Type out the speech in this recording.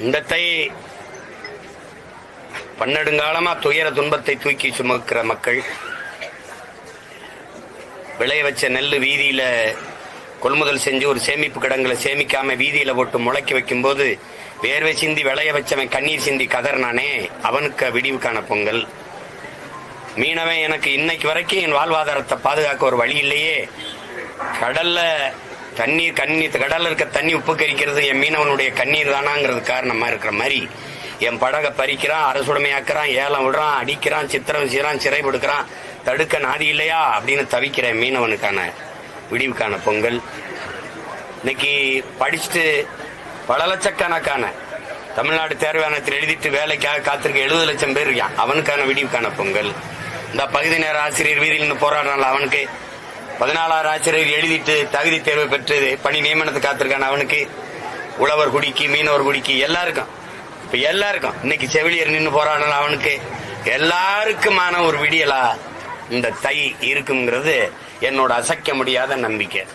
இந்தத்தை பன்னெடுங்காலமா துயர துன்பத்தை தூக்கி சுமக்கிற மக்கள் விளைய வச்ச நெல் வீதியில கொள்முதல் செஞ்சு ஒரு சேமிப்பு கிடங்களை சேமிக்காம வீதியில போட்டு முளைக்க வைக்கும்போது வேர்வை சிந்தி விளைய வச்சவன் கண்ணீர் சிந்தி கதறினானே அவனுக்கு விடிவுக்கான பொங்கல். மீனவன் எனக்கு இன்னைக்கு வரைக்கும் என் வாழ்வாதாரத்தை பாதுகாக்க ஒரு வழி இல்லையே. கடல்ல தண்ணீர் கண்ணீர் கடல்ல இருக்க தண்ணி உப்பு கரிக்கிறது என் மீனவனுடைய கண்ணீர் தானாங்கிறது காரணமா இருக்கிற மாதிரி. என் படகை பறிக்கிறான் அரசுடைமையாக்குறான் ஏலம் விடுறான் அடிக்கிறான் சித்திரம் செய்யறான் சிறை கொடுக்கிறான் தடுக்க நாதி இல்லையா அப்படின்னு தவிக்கிற மீனவனுக்கான விடிவுக்கான பொங்கல். இன்னைக்கு படிச்சுட்டு பல லட்சக்கணக்கான தமிழ்நாடு தேர்வாணத்தில் எழுதிட்டு வேலைக்காக காத்திருக்க எழுபது லட்சம் பேர் இருக்கான். அவனுக்கான விடிவுக்கான பொங்கல். இந்த பகுதி நேர ஆசிரியர் வீதியில் நின்னு போராடுறான்ல அவனுக்கு. பதினாலாறு ஆசிரியர் எழுதிட்டு தகுதி தேர்வு பெற்று பணி நியமனத்தை காத்திருக்கான. அவனுக்கு உழவர் குடிக்கு மீனவர் குடிக்கு எல்லாருக்கும். இப்ப எல்லாருக்கும். இன்னைக்கு செவிலியர் நின்று போராடல அவனுக்கு. எல்லாருக்குமான ஒரு விடியலா இந்த தை இருக்குங்கிறது என்னோட அசைக்க முடியாத நம்பிக்கை.